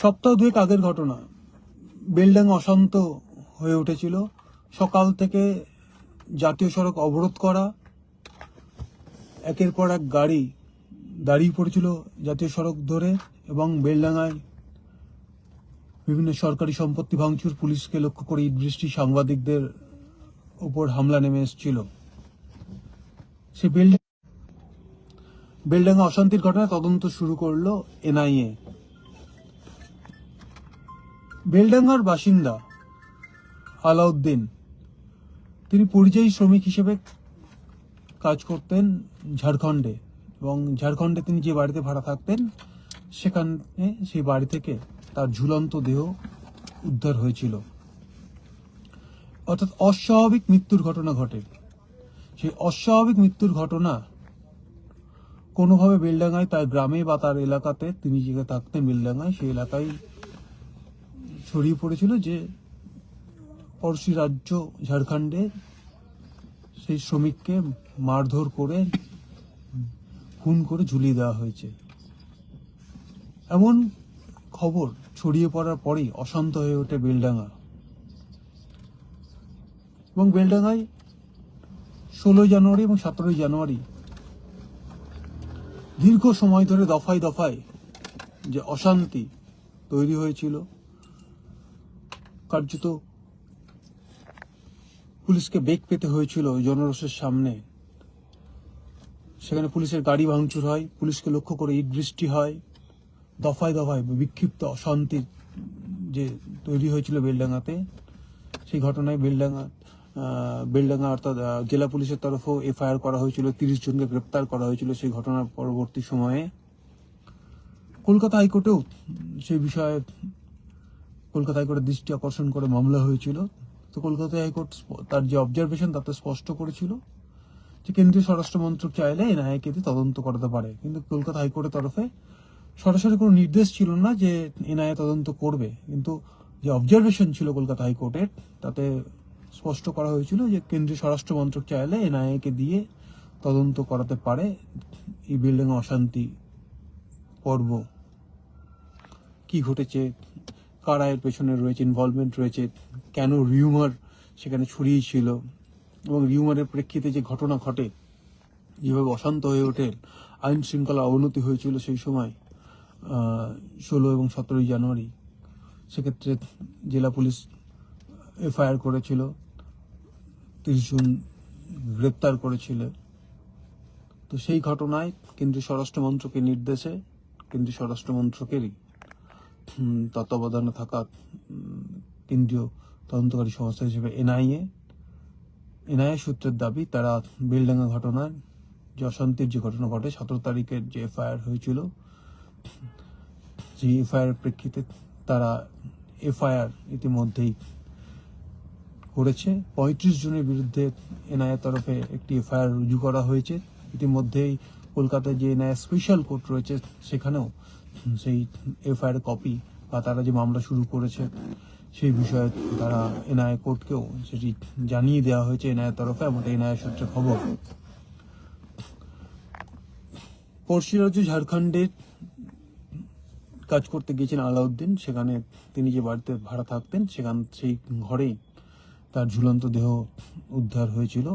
সপ্তাহ দুয়েক আগের ঘটনা। বেলডাঙ্গা অশান্ত হয়ে উঠেছিল। সকাল থেকে জাতীয় সড়ক অবরোধ করা। একের পর এক গাড়ি দাঁড়িয়ে পড়েছিল জাতীয় সড়ক ধরে এবং বেলডাঙ্গায় বিভিন্ন সরকারি সম্পত্তি ভাঙচুর পুলিশকে লক্ষ্য করে বৃষ্টি সাংবাদিকদের উপর হামলা নেমে এসেছিল। সে বেল বেলডাঙ্গা অশান্তির ঘটনায় তদন্ত শুরু করল এনআইএ। বেলডাঙ্গার বাসিন্দা আলাউদ্দিন। তিনি পরিযায়ী শ্রমিক হিসেবে কাজ করতেন ঝাড়খণ্ডে এবং ঝাড়খণ্ডে তিনি যে বাড়িতে ভাড়া থাকতেন, সেখানে সেই বাড়ি থেকে তার ঝুলন্ত দেহ উদ্ধার হয়েছিল। অর্থাৎ অস্বাভাবিক মৃত্যুর ঘটনা ঘটে। সেই অস্বাভাবিক মৃত্যুর ঘটনা কোনোভাবে বেলডাঙ্গায় তার গ্রামে বা তার এলাকাতে তিনি যে থাকতেন বেলডাঙ্গায়, সেই এলাকায় ছড়িয়ে পড়েছিল যে পড়শি রাজ্য ঝাড়খণ্ডে সেই শ্রমিককে মারধর করে, খুন করে ঝুলিয়ে দেওয়া হয়েছে। এমন খবর ছড়িয়ে পড়ার পরেই অশান্ত হয়ে ওঠে বেলডাঙ্গা। এবং বেলডাঙ্গায় ষোলোই জানুয়ারি এবং সতেরোই জানুয়ারি দীর্ঘ সময় ধরে দফায় দফায় যে অশান্তি তৈরি হয়েছিল। কার্যত পুলিশকে বেগ পেতে হয়েছিল জনরসের সামনে। সেখানে পুলিশের গাড়ি ভাঙচুর হয়, পুলিশকে লক্ষ্য করে ইট বৃষ্টি হয়, দফায় দফায় বিক্ষিপ্ত অশান্তির যে তৈরি হয়েছিল বেলডাঙ্গাতে। সেই ঘটনায় বেলডাঙ্গা বেলডাঙ্গা অর্থাৎ জেলা পুলিশের তরফেও এফআইআর করা হয়েছিল, তিরিশ জনকে গ্রেপ্তার করা হয়েছিল সেই ঘটনার পরবর্তী সময়ে। কলকাতা হাইকোর্টেও সেই বিষয়ে কলকাতা হাইকোর্টের দৃষ্টি আকর্ষণ করে মামলা হয়েছিল। তো কলকাতা হাইকোর্ট তার যে অবজারভেশন তাতে স্পষ্ট করেছিল যে কেন্দ্রীয় স্বরাষ্ট্র মন্ত্রক চাইলে এনআইকে দিয়ে তদন্ত করাতে পারে। কিন্তু কলকাতা হাইকোর্টের তরফে সরাসরি কোনো নির্দেশ ছিল না যে এনআইএ তদন্ত করবে। কিন্তু যে অবজারভেশন ছিল কলকাতা হাইকোর্টের, তাতে স্পষ্ট করা হয়েছিল যে কেন্দ্রীয় স্বরাষ্ট্র মন্ত্রক চাইলে এনআইএকে দিয়ে তদন্ত করাতে পারে এই বিল্ডিং অশান্তি পর্ব। কি ঘটেছে? কারা এর পেছনে রয়েছে ইনভলভমেন্ট রয়েছে কেন রিউমার সেখানে ছড়িয়েছিল এবং রিউমারের প্রেক্ষিতে যে ঘটনা ঘটে যেভাবে অশান্ত হয়ে ওঠে আইন শৃঙ্খলা অবনতি হয়েছিল সেই সময় ষোলো এবং সতেরোই জানুয়ারি। সেক্ষেত্রে জেলা পুলিশ এফআইআর করেছিল তিরিশ জন গ্রেপ্তার করেছিল। তো সেই ঘটনায় কেন্দ্রীয় স্বরাষ্ট্রমন্ত্রকের নির্দেশে কেন্দ্রীয় স্বরাষ্ট্র মন্ত্রকেরই উম, তত্ত্বাবধানে থাকা কেন্দ্রীয় তদন্তকারী সংস্থা হিসেবে এনআইএ এনআইএ সূত্রের দাবি, তারা বেলডাঙ্গা ঘটনার যে অশান্তির যে ঘটনা ঘটে, সতেরো তারিখের যে এফআইআর হয়েছিল, সেই এফআইআর প্রেক্ষিতে তারা এফআইআর ইতিমধ্যেই করেছে। পঁয়ত্রিশ জনের বিরুদ্ধে এনআইএ তরফে একটি এফআইআর রুজু করা হয়েছে। ইতিমধ্যেই কলকাতায় যে এনআইএ স্পেশাল কোর্ট রয়েছে, সেখানেও সেই এফআইআর কপি বা তারা যে মামলা শুরু করেছে, সেই বিষয়ে তারা এনআইএ কোর্টকেও সেটি জানিয়ে দেওয়া হয়েছে এনআইএ তরফে এমনটা এনআইএ সূত্রে খবর। পড়শি রাজ্য ঝাড়খণ্ডে কাজ করতে গিয়েছেন আলাউদ্দিন। সেখানে তিনি যে বাড়িতে ভাড়া থাকতেন, সেখান সেই ঘরেই তার ঝুলন্ত দেহ উদ্ধার হয়েছিল।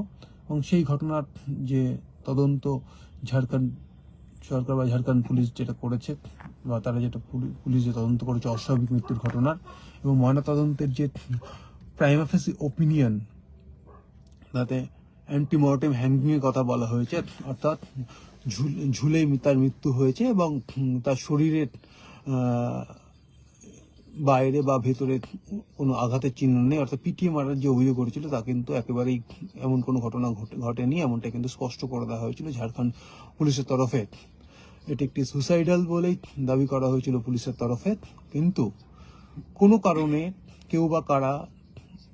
এবং সেই ঘটনার যে তদন্ত ঝাড়খণ্ড সরকার বা ঝাড়খণ্ড পুলিশ যেটা করেছে বা তারা যেটা পুলি- পুলিশ যে তদন্ত করেছে অস্বাভাবিক মৃত্যুর ঘটনার এবং ময়না তদন্তের যে প্রাইমাফেসি ওপিনিয়ন তাতে অ্যান্টিমর্টেম হ্যাঙ্গিং এর কথা বলা হয়েছে, অর্থাৎ ঝুল- তার মৃত্যু হয়েছে এবং তার শরীরের বাইরে বা ভেতরে কোনো আঘাতের চিহ্ন নেই, অর্থাৎ পিটিয়ে মারার যে অভিযোগ করেছিল তা কিন্তু একেবারেই এমন কোনো ঘটনা ঘটে- ঘটেনি, এমনটা কিন্তু স্পষ্ট করে দেওয়া হয়েছিল ঝাড়খণ্ড পুলিশের তরফে। এটি একটি সুসাইডাল বলেই দাবি করা হয়েছিল পুলিশের তরফে। কিন্তু কোনো কারণে কেউ বা কারা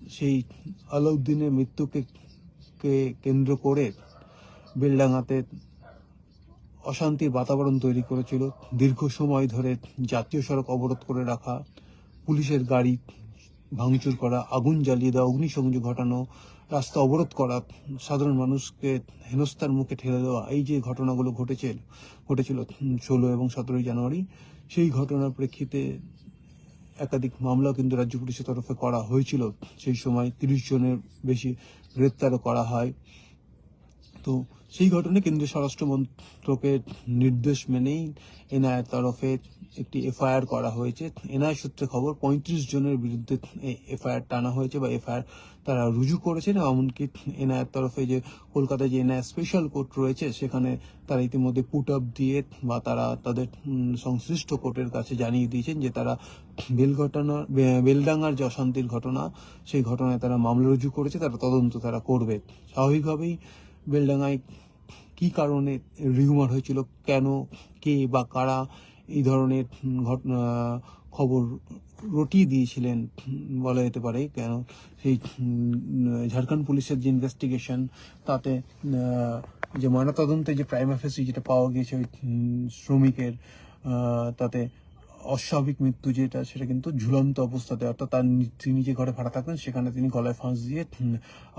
সেই আলাউদ্দিনের মৃত্যুকে কে কেন্দ্র করে বেলডাঙ্গাতে অশান্তির বাতাবরণ তৈরি করেছিল। দীর্ঘ সময় ধরে জাতীয় সড়ক অবরোধ করে রাখা, পুলিশের গাড়ি ভাঙচুর করা, আগুন জ্বালিয়ে দেওয়া, অগ্নিসংযোগ ঘটানো রাস্তা অবরোধ করা সাধারণ মানুষকে হেনস্থার মুখে ঠেলে দেওয়া, এই যে ঘটনাগুলো ঘটেছে, ঘটেছিল ষোলো এবং সতেরোই জানুয়ারি, সেই ঘটনার প্রেক্ষিতে একাধিক মামলা কিন্তু রাজ্য পুলিশের তরফে করা হয়েছিল। সেই সময় তিরিশ জনের বেশি গ্রেপ্তারও করা হয়। তো সেই ঘটনায় কেন্দ্রীয় স্বরাষ্ট্র মন্ত্রকের নির্দেশ মেনেই এনআইয়ের তরফে একটি এফআইআর করা হয়েছে। এনআই সূত্রে খবর, পঁয়ত্রিশ জনের বিরুদ্ধে এফআইআর টানা হয়েছে বা এফআইআর তারা রুজু করেছেন এমনকি এনআইয়ের তরফে যে কলকাতায় যে এনআই স্পেশাল কোর্ট রয়েছে, সেখানে তারা ইতিমধ্যে পুট আপ দিয়ে বা তারা তাদের সংশ্লিষ্ট কোর্টের কাছে জানিয়ে দিয়েছেন যে তারা বেল ঘটনা বেলডাঙ্গার যে অশান্তির ঘটনা, সেই ঘটনায় তারা মামলা রুজু করেছে, তারা তদন্ত তারা করবে। স্বাভাবিকভাবেই বেলডাঙ্গায় কি কারণে রিউমার হয়েছিল? কেন, কে বা কারা এই ধরনের ঘটনা, খবর রটিয়ে দিয়েছিলেন বলা যেতে পারে? কেন? সেই ঝাড়খণ্ড পুলিশের যে ইনভেস্টিগেশন তাতে যে ময়নাতদন্তে যে প্রাইম অফিসি যেটা পাওয়া গিয়েছে ওই শ্রমিকের তাতে অস্বাভাবিক মৃত্যু যেটা, সেটা কিন্তু ঝুলন্ত অবস্থাতে, অর্থাৎ তার তিনি যে ঘরে ভাড়া থাকতেন, সেখানে তিনি গলায় ফাঁস দিয়ে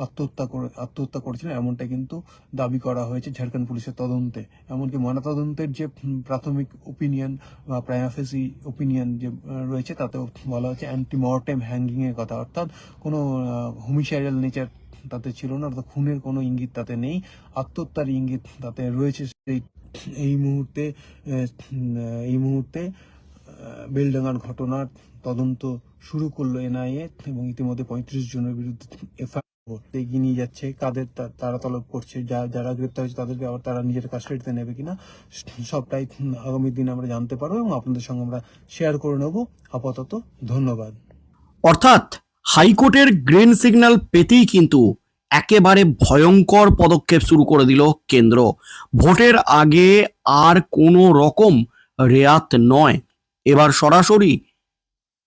আত্মহত্যা করে, আত্মহত্যা করেছিলেন। এমনটা কিন্তু দাবি করা হয়েছে ঝাড়খণ্ড পুলিশের তদন্তে। এমনকি ময়নাতদন্তের যে প্রাথমিক ওপিনিয়ন বা প্রাইমাফেসি ওপিনিয়ন যে রয়েছে, তাতেও বলা হচ্ছে অ্যান্টি মর্টেম হ্যাঙ্গিং এর কথা। অর্থাৎ কোনো হোমিসাইডাল নেচার তাতে ছিল না, অর্থাৎ খুনের কোনো ইঙ্গিত তাতে নেই। আত্মহত্যার ইঙ্গিত তাতে রয়েছে সেই, এই মুহূর্তে এই মুহূর্তে বেলডাঙ্গার ঘটনার তদন্ত শুরু করল এনআইএ এবং ইতিমধ্যে পঁয়ত্রিশ জনের বিরুদ্ধে এফআইআর এগিয়ে নিয়ে যাচ্ছে। কাদের তারা তলব করছে, যা, যারা গ্রেপ্তার হয়েছে তাদেরকে আবার তারা নিজের কাস্টাডিতে নেবে কিনা, সবটাই আগামী দিন আমরা জানতে পারব এবং আপনাদের সঙ্গে আমরা শেয়ার করে নেব। আপাতত ধন্যবাদ। অর্থাৎ হাইকোর্টের গ্রিন সিগন্যাল পেতেই কিন্তু একেবারে ভয়ঙ্কর পদক্ষেপ শুরু করে দিল কেন্দ্র। ভোটের আগে আর কোনো রকম রেয়াত নয়। এবার সরাসরি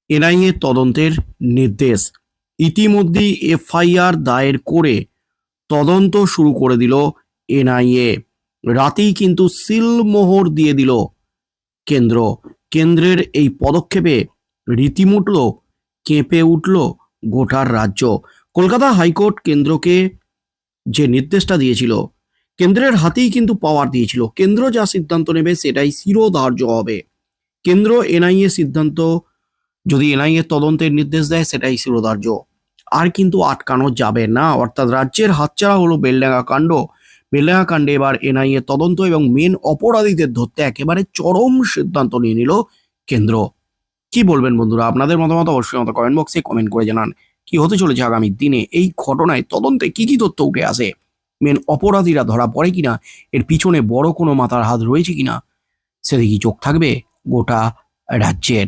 এনআইএ তদন্তের নির্দেশ। ইতিমধ্যেই এফআইআর দায়ের করে তদন্ত শুরু করে দিল এনআইএ। রাতেই কিন্তু সিলমোহর দিয়ে দিল কেন্দ্র। কেন্দ্রের এই পদক্ষেপে রীতিমতো কেঁপে উঠল গোটার রাজ্য। কলকাতা হাইকোর্ট কেন্দ্রকে যে নির্দেশটা দিয়েছিল, কেন্দ্রের হাতেই কিন্তু পাওয়ার দিয়েছিল। কেন্দ্র যা সিদ্ধান্ত নেবে সেটাই শিরোধার্য হবে। কেন্দ্র, এনআইএ সিদ্ধান্ত, যদি এনআইএ তদন্তের নির্দেশ দেয়, সেটাই শিরোধার্য। আর কিন্তু আটকানো যাবে না। অর্থাৎ রাজ্যের হাতছাড়া হলো বেলডাঙ্গা কাণ্ড। বেলডাঙ্গা কাণ্ডে এবার এনআইএ তদন্ত এবং মেন অপরাধীদের ধরতে একেবারে চরম সিদ্ধান্ত নিয়ে নিল কেন্দ্র। কি বলবেন বন্ধুরা? আপনাদের মতামত অবশ্যই মতো কমেন্ট বক্সে কমেন্ট করে জানান। কি হতে চলেছে আগামী দিনে? এই ঘটনায় তদন্তে কি কি তথ্য উঠে আসে? মেন অপরাধীরা ধরা পড়ে কিনা? এর পিছনে বড় কোনো মাথার হাত রয়েছে কিনা? সেদিকে চোখ থাকবে? গোটা রাজ্যের